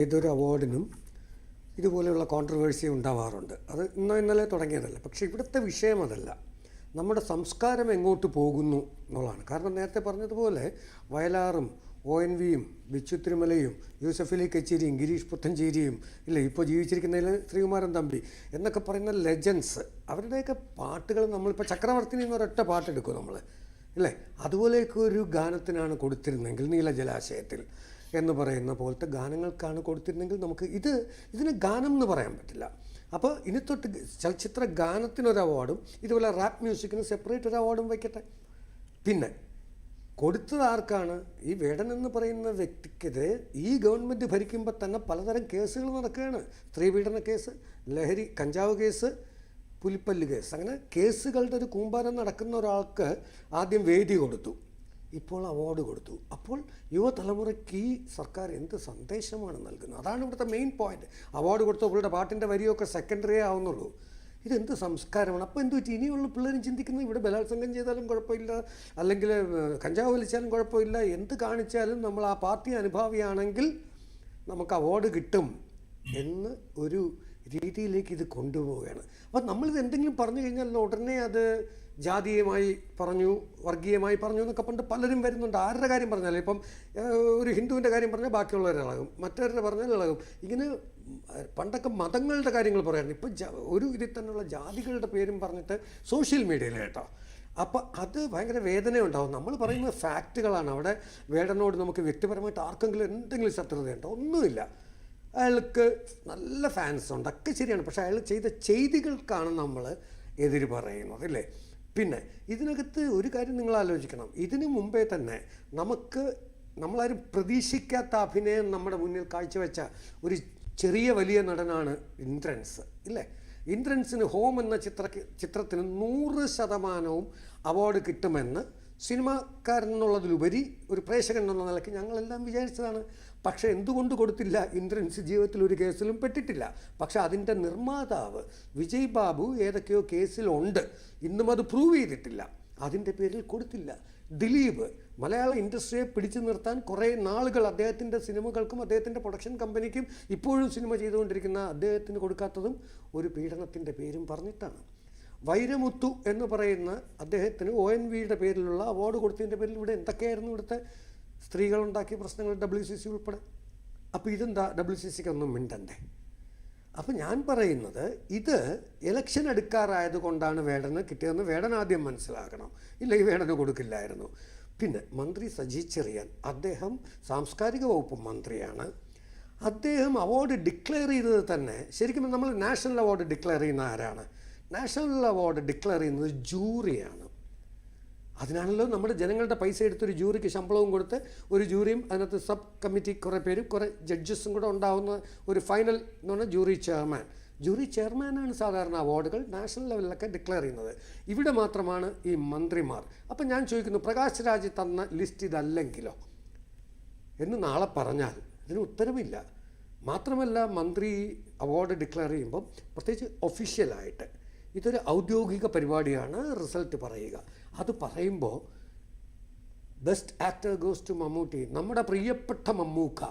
ഏതൊരു അവാർഡിനും ഇതുപോലെയുള്ള കോൺട്രവേഴ്സി ഉണ്ടാവാറുണ്ട്. അത് ഇന്നോ ഇന്നലെ തുടങ്ങിയതല്ല. പക്ഷേ ഇവിടുത്തെ വിഷയം അതല്ല. നമ്മുടെ സംസ്കാരം എങ്ങോട്ട് പോകുന്നു എന്നുള്ളതാണ്. കാരണം നേരത്തെ പറഞ്ഞതുപോലെ വയലാറും ഒ എൻ വിയും ബിച്ചു തിരുമലയും യൂസഫ് അലി കച്ചേരിയും ഗിരീഷ് പുത്തഞ്ചേരിയും ഇല്ലേ ഇപ്പോൾ ജീവിച്ചിരിക്കുന്നതിൽ ശ്രീകുമാരൻ തമ്പി എന്നൊക്കെ പറയുന്ന ലെജൻസ് അവരുടെയൊക്കെ പാട്ടുകൾ നമ്മളിപ്പോൾ ചക്രവർത്തിനി എന്നൊരൊറ്റ പാട്ടെടുക്കും നമ്മൾ അല്ലേ അതുപോലെയൊക്കെ ഒരു ഗാനത്തിനാണ് കൊടുത്തിരുന്നെങ്കിൽ നീലജലാശയത്തിൽ എന്ന് പറയുന്ന പോലത്തെ ഗാനങ്ങൾക്കാണ് കൊടുത്തിരുന്നെങ്കിൽ നമുക്ക് ഇത് ഇതിന് ഗാനം എന്ന് പറയാൻ പറ്റില്ല. അപ്പോൾ ഇനി തൊട്ട് ചലച്ചിത്ര ഗാനത്തിനൊരു അവാർഡും ഇതുപോലെ റാപ്പ് മ്യൂസിക്കിന് സെപ്പറേറ്റ് ഒരു അവാർഡും വയ്ക്കട്ടെ. പിന്നെ കൊടുത്തത് ആർക്കാണ്? ഈ വേടൻ എന്ന് പറയുന്ന വ്യക്തിക്കെതിരെ ഈ ഗവൺമെന്റ് ഭരിക്കുമ്പോൾ തന്നെ പലതരം കേസുകൾ നടക്കുകയാണ്. സ്ത്രീപീഡന കേസ് ലഹരി കഞ്ചാവ് കേസ് പുലിപ്പല്ല് കേസ്. അങ്ങനെ കേസുകളുടെ ഒരു കൂമ്പാരം നടക്കുന്ന ഒരാൾക്ക് ആദ്യം വേദി കൊടുത്തു. ഇപ്പോൾ അവാർഡ് കൊടുത്തു. അപ്പോൾ യുവതലമുറയ്ക്ക് ഈ സർക്കാർ എന്ത് സന്ദേശമാണ് നൽകുന്നത്? അതാണ് ഇവിടുത്തെ മെയിൻ പോയിന്റ് അവാർഡ് കൊടുത്ത പുള്ളിയുടെ പാട്ടിന്റെ വരിയൊക്കെ സെക്കൻഡറി ആവുന്നുള്ളൂ. ഇതെന്ത് സംസ്കാരമാണ്? അപ്പോൾ എന്ത് പറ്റി? ഇനിയുള്ള പിള്ളേരും ചിന്തിക്കുന്നത് ഇവിടെ ബലാത്സംഗം ചെയ്താലും കുഴപ്പമില്ല അല്ലെങ്കിൽ കഞ്ചാവ് വലിച്ചാലും കുഴപ്പമില്ല എന്ത് കാണിച്ചാലും നമ്മൾ ആ പാർട്ടി അനുഭാവിയാണെങ്കിൽ നമുക്ക് അവാർഡ് കിട്ടും എന്ന് ഒരു രീതിയിലേക്ക് ഇത് കൊണ്ടുപോവുകയാണ്. അപ്പം നമ്മളിത് എന്തെങ്കിലും പറഞ്ഞു കഴിഞ്ഞാൽ ഉടനെ അത് ജാതീയമായി പറഞ്ഞു വർഗീയമായി പറഞ്ഞു എന്നൊക്കെ പണ്ട് പലരും വരുന്നുണ്ട്. ആരുടെ കാര്യം പറഞ്ഞാലും ഇപ്പം ഒരു ഹിന്ദുവിന്റെ കാര്യം പറഞ്ഞാൽ ബാക്കിയുള്ളവരിളകും മറ്റവരുടെ പറഞ്ഞാൽ ഇളകും ഇങ്ങനെ പണ്ടൊക്കെ മതങ്ങളുടെ കാര്യങ്ങൾ പറയാറുണ്ട്. ഇപ്പം ഒരു ഇതിൽ തന്നെയുള്ള ജാതികളുടെ പേരും പറഞ്ഞിട്ട് സോഷ്യൽ മീഡിയയിൽ കേട്ടോ. അപ്പം അത് ഭയങ്കര വേദനയുണ്ടാവും. നമ്മൾ പറയുന്നത് ഫാക്റ്റുകളാണ്. അവിടെ വേടനോട് നമുക്ക് വ്യക്തിപരമായിട്ട് ആർക്കെങ്കിലും എന്തെങ്കിലും ശത്രുതയുണ്ടോ? ഒന്നുമില്ല. അയാൾക്ക് നല്ല ഫാൻസ് ഉണ്ട്. ഒക്കെ ശരിയാണ്. പക്ഷേ അയാൾ ചെയ്ത ചെയ്തികൾക്കാണ് നമ്മൾ എതിര് പറയുന്നത് അല്ലേ? പിന്നെ ഇതിനകത്ത് ഒരു കാര്യം നിങ്ങൾ ആലോചിക്കണം. ഇതിനു മുമ്പേ തന്നെ നമുക്ക് നമ്മളാരും പ്രതീക്ഷിക്കാത്ത അഭിനയം നമ്മുടെ മുന്നിൽ കാഴ്ചവെച്ച ഒരു ചെറിയ വലിയ നടനാണ് ഇന്ദ്രൻസ് ഇല്ലേ? ഇന്ദ്രൻസിന് ഹോം എന്ന ചിത്ര ചിത്രത്തിന് നൂറ് ശതമാനവും അവാർഡ് കിട്ടുമെന്ന് സിനിമാക്കാരൻ എന്നുള്ളതിലുപരി ഒരു പ്രേക്ഷകൻ എന്നുള്ള നിലയ്ക്ക് ഞങ്ങളെല്ലാം വിചാരിച്ചതാണ്. പക്ഷേ എന്തുകൊണ്ട് കൊടുത്തില്ല? ഇന്ദ്രൻസ് ജീവിതത്തിൽ ഒരു കേസിലും പെട്ടിട്ടില്ല. പക്ഷേ അതിന്റെ നിർമ്മാതാവ് വിജയ് ബാബു ഏതൊക്കെയോ കേസിലുണ്ട്. ഇന്നും അത് പ്രൂവ് ചെയ്തിട്ടില്ല. അതിന്റെ പേരിൽ കൊടുത്തില്ല. ദിലീപ് മലയാള ഇൻഡസ്ട്രിയെ പിടിച്ചു നിർത്താൻ കുറേ നാളുകൾ അദ്ദേഹത്തിന്റെ സിനിമകൾക്കും അദ്ദേഹത്തിന്റെ പ്രൊഡക്ഷൻ കമ്പനിക്കും ഇപ്പോഴും സിനിമ ചെയ്തുകൊണ്ടിരിക്കുന്ന അദ്ദേഹത്തിന് കൊടുക്കാത്തതും ഒരു പീഡനത്തിന്റെ പേരും പറഞ്ഞിട്ടാണ്. വൈരമുത്തു എന്ന് പറയുന്ന അദ്ദേഹത്തിന് ഒ എൻ വിയുടെ പേരിലുള്ള അവാർഡ് കൊടുത്തതിന്റെ പേരിൽ ഇവിടെ എന്തൊക്കെയായിരുന്നു ഇവിടുത്തെ സ്ത്രീകളുണ്ടാക്കിയ പ്രശ്നങ്ങൾ ഡബ്ല്യു സി സി ഉൾപ്പെടെ. അപ്പോൾ ഇതെന്താ ഡബ്ല്യു സി സിക്ക് ഒന്നും മിണ്ടണ്ടേ? അപ്പോൾ ഞാൻ പറയുന്നത് ഇത് ഇലക്ഷൻ എടുക്കാറായത് കൊണ്ടാണ് വേടന് കിട്ടിയതെന്ന് വേടൻ ആദ്യം മനസ്സിലാക്കണം. ഇല്ല ഈ വേടന് കൊടുക്കില്ലായിരുന്നു. പിന്നെ മന്ത്രി സജി ചെറിയാൻ അദ്ദേഹം സാംസ്കാരിക വകുപ്പ് മന്ത്രിയാണ്. അദ്ദേഹം അവാർഡ് ഡിക്ലെയർ ചെയ്തത് തന്നെ ശരിക്കും നമ്മൾ നാഷണൽ അവാർഡ് ഡിക്ലെയർ ചെയ്യുന്ന ആരാണ്? നാഷണൽ അവാർഡ് ഡിക്ലെയർ ചെയ്യുന്നത് ജൂറിയാണ് അതിനാണല്ലോ നമ്മുടെ ജനങ്ങളുടെ പൈസ എടുത്തൊരു ജൂറിക്ക് ശമ്പളവും കൊടുത്ത് ഒരു ജൂറിയും അതിനകത്ത് സബ് കമ്മിറ്റി കുറേ പേരും കുറേ ജഡ്ജസും കൂടെ ഉണ്ടാവുന്ന ഒരു ഫൈനൽ എന്ന് പറഞ്ഞാൽ ജൂറി ചെയർമാൻ. ജൂറി ചെയർമാനാണ് സാധാരണ അവാർഡുകൾ നാഷണൽ ലെവലിലൊക്കെ ഡിക്ലെയർ ചെയ്യുന്നത്. ഇവിടെ മാത്രമാണ് ഈ മന്ത്രിമാർ. അപ്പം ഞാൻ ചോദിക്കുന്നു പ്രകാശ് രാജ് തന്ന ലിസ്റ്റ് ഇതല്ലെങ്കിലോ? എന്ന് നാളെ പറഞ്ഞാൽ ഇതിന് ഉത്തരവില്ല. മാത്രമല്ല മന്ത്രി അവാർഡ് ഡിക്ലെയർ ചെയ്യുമ്പം പ്രത്യേകിച്ച് ഒഫീഷ്യലായിട്ട് ഇതൊരു ഔദ്യോഗിക പരിപാടിയാണ് റിസൾട്ട് പറയുക. അത് പറയുമ്പോൾ best actor goes to Mammootty. നമ്മുടെ പ്രിയപ്പെട്ട മമ്മൂക്ക.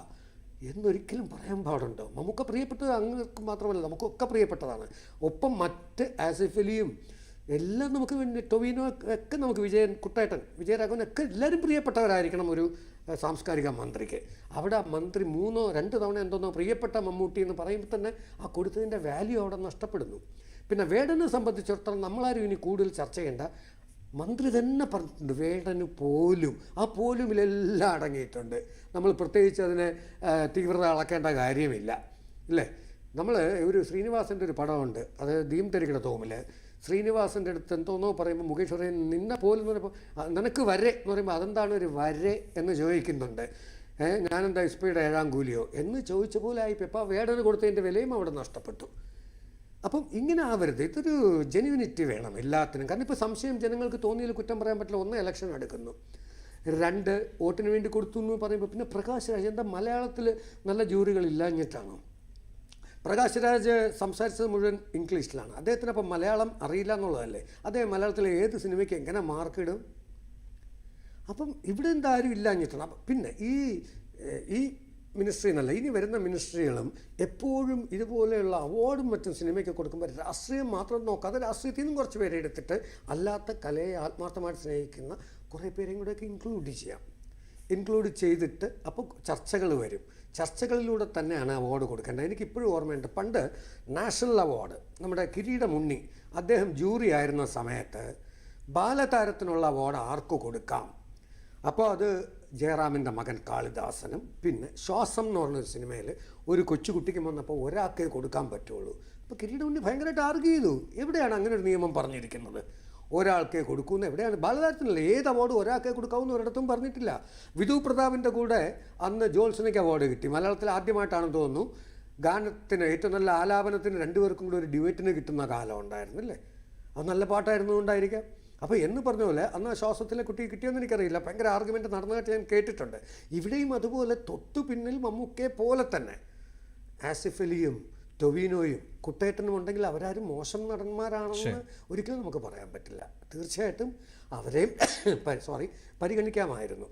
എന്നൊരിക്കലും പറയാൻ പാടുണ്ടോ? മമ്മൂക്ക പ്രിയപ്പെട്ടത് അങ്ങക്ക് മാത്രമല്ല നമുക്കൊക്കെ പ്രിയപ്പെട്ടതാണ്. ഒപ്പം മറ്റ് ആസിഫലിയും എല്ലാം നമുക്ക് വേണ്ടി ടൊവിനോ ഒക്കെ നമുക്ക് വിജയൻ കുട്ടേട്ടൻ വിജയരാഘവൻ ഒക്കെ എല്ലാവരും പ്രിയപ്പെട്ടവരായിരിക്കണം ഒരു സാംസ്കാരിക മന്ത്രിക്ക്. അവിടെ മന്ത്രി മൂന്നോ രണ്ട് തവണ എന്തോന്നോ പ്രിയപ്പെട്ട മമ്മൂട്ടി എന്ന് പറയുമ്പോൾ തന്നെ ആ കൊടുത്തതിന്റെ വാല്യൂ അവിടെ നഷ്ടപ്പെടുന്നു. പിന്നെ വേടനെ സംബന്ധിച്ചിടത്തോളം നമ്മളാരും ഇനി കൂടുതൽ ചർച്ച ചെയ്യേണ്ട മന്ത്രി തന്നെ പറഞ്ഞിട്ടുണ്ട് വേടന് പോലും ആ പോലുമിലെല്ലാം അടങ്ങിയിട്ടുണ്ട്. നമ്മൾ പ്രത്യേകിച്ച് അതിനെ തീവ്രത അളക്കേണ്ട കാര്യമില്ല. ഇല്ലേ? നമ്മൾ ഒരു ശ്രീനിവാസന്റെ ഒരു പടമുണ്ട് അത് ദീം തെരിക്കട തോമിൽ ശ്രീനിവാസന്റെ അടുത്ത് എന്തോന്നോ പറയുമ്പോൾ മുകേഷ് പറയും നിന്നെ പോലും എന്ന് പറയുമ്പോൾ നിനക്ക് വരെ എന്ന് പറയുമ്പോൾ അതെന്താണ് ഒരു വരെ എന്ന് ചോദിക്കുന്നുണ്ട്. ഞാനെന്താ ഇസ്പയുടെ ഏഴാം കൂലിയോ? എന്ന് ചോദിച്ച പോലെ ആയിപ്പോൾ വേടന് കൊടുത്തതിന്റെ വിലയും അവിടെ നഷ്ടപ്പെട്ടു. അപ്പം ഇങ്ങനെ ആവരുത്. ഇതൊരു ജെനുവിനിറ്റി വേണം എല്ലാത്തിനും. കാരണം ഇപ്പോൾ സംശയം ജനങ്ങൾക്ക് തോന്നിയതിൽ കുറ്റം പറയാൻ പറ്റില്ല. ഒന്ന് ഇലക്ഷൻ എടുക്കുന്നു രണ്ട് വോട്ടിന് വേണ്ടി കൊടുത്തു എന്ന് പറയുമ്പോൾ പിന്നെ പ്രകാശ് രാജ് എന്താ മലയാളത്തിൽ നല്ല ജൂറികളില്ലാഞ്ഞിട്ടാണോ പ്രകാശ് രാജ് സംസാരിച്ചത് മുഴുവൻ ഇംഗ്ലീഷിലാണ്. അദ്ദേഹത്തിന് അപ്പം മലയാളം അറിയില്ല എന്നുള്ളതല്ലേ? അദ്ദേഹം മലയാളത്തിലെ ഏത് സിനിമയ്ക്ക് എങ്ങനെ മാർക്കിടും അപ്പം ഇവിടെ എന്താരും ഇല്ലാഞ്ഞിട്ടാണ്. അപ്പം പിന്നെ ഈ ഈ മിനിസ്ട്രി എന്നല്ല ഇനി വരുന്ന മിനിസ്ട്രികളും എപ്പോഴും ഇതുപോലെയുള്ള അവാർഡും മറ്റും സിനിമയ്ക്ക് കൊടുക്കുമ്പോൾ രാഷ്ട്രീയം മാത്രം നോക്കാതെ രാഷ്ട്രീയത്തിൽ നിന്നും കുറച്ച് പേരെ എടുത്തിട്ട് അല്ലാത്ത കലയെ ആത്മാർത്ഥമായിട്ട് സ്നേഹിക്കുന്ന കുറേ പേരെയും കൂടെയൊക്കെ ഇൻക്ലൂഡ് ചെയ്യാം. ഇൻക്ലൂഡ് ചെയ്തിട്ട് അപ്പോൾ ചർച്ചകൾ വരും. ചർച്ചകളിലൂടെ തന്നെയാണ് അവാർഡ് കൊടുക്കേണ്ടത്. എനിക്ക് ഇപ്പോഴും ഓർമ്മയുണ്ട് പണ്ട് നാഷണൽ അവാർഡ് നമ്മുടെ കിരീടമുണ്ണി അദ്ദേഹം ജൂറി ആയിരുന്ന സമയത്ത് ബാലതാരത്തിനുള്ള അവാർഡ് ആർക്ക് കൊടുക്കാം? അപ്പോൾ അത് ജയറാമിന്റെ മകൻ കാളിദാസനും പിന്നെ ശ്വാസം എന്ന് പറഞ്ഞൊരു സിനിമയിൽ ഒരു കൊച്ചുകുട്ടിക്ക് വന്നപ്പോൾ ഒരാൾക്കേ കൊടുക്കാൻ പറ്റുള്ളൂ. അപ്പോൾ കിരീടം ഉണ്ണി ഭയങ്കരമായിട്ട് ആർഗ്യ ചെയ്തു. എവിടെയാണ് അങ്ങനെ ഒരു നിയമം പറഞ്ഞിരിക്കുന്നത്? ഒരാൾക്കേ കൊടുക്കൂന്ന് എവിടെയാണ്? ബാലതാരത്തിനല്ല ഏത് അവാർഡ് ഒരാൾക്കേ കൊടുക്കാവുന്ന ഒരിടത്തും പറഞ്ഞിട്ടില്ല. വിധു പ്രതാപിന്റെ കൂടെ അന്ന് ജോത്സനയ്ക്ക് അവാർഡ് കിട്ടി. മലയാളത്തിൽ ആദ്യമായിട്ടാണെന്ന് തോന്നുന്നു. ഗാനത്തിന് ഏറ്റവും നല്ല ആലാപനത്തിന് രണ്ടുപേർക്കും കൂടെ ഒരു ഡ്യുവറ്റിന് കിട്ടുന്ന കാലം ഉണ്ടായിരുന്നില്ലേ? അത് നല്ല പാട്ടായിരുന്നുകൊണ്ടായിരിക്കാം അപ്പോൾ എന്ന് പറഞ്ഞ പോലെ അന്ന് ആ ശ്വാസത്തിലെ കുട്ടി കിട്ടിയെന്ന് എനിക്കറിയില്ല. ഭയങ്കര ആർഗ്യുമെന്റ് നടന്നതായിട്ട് ഞാൻ കേട്ടിട്ടുണ്ട്. ഇവിടെയും അതുപോലെ തൊട്ടു പിന്നിൽ മമ്മൂക്കെ പോലെ തന്നെ. ആസിഫലിയും ടൊവിനോയും കുട്ടേട്ടനും ഉണ്ടെങ്കിൽ അവരാരും മോശം നടന്മാരാണെന്ന് ഒരിക്കലും നമുക്ക് പറയാൻ പറ്റില്ല. തീർച്ചയായിട്ടും അവരെയും സോറി പരിഗണിക്കാമായിരുന്നു.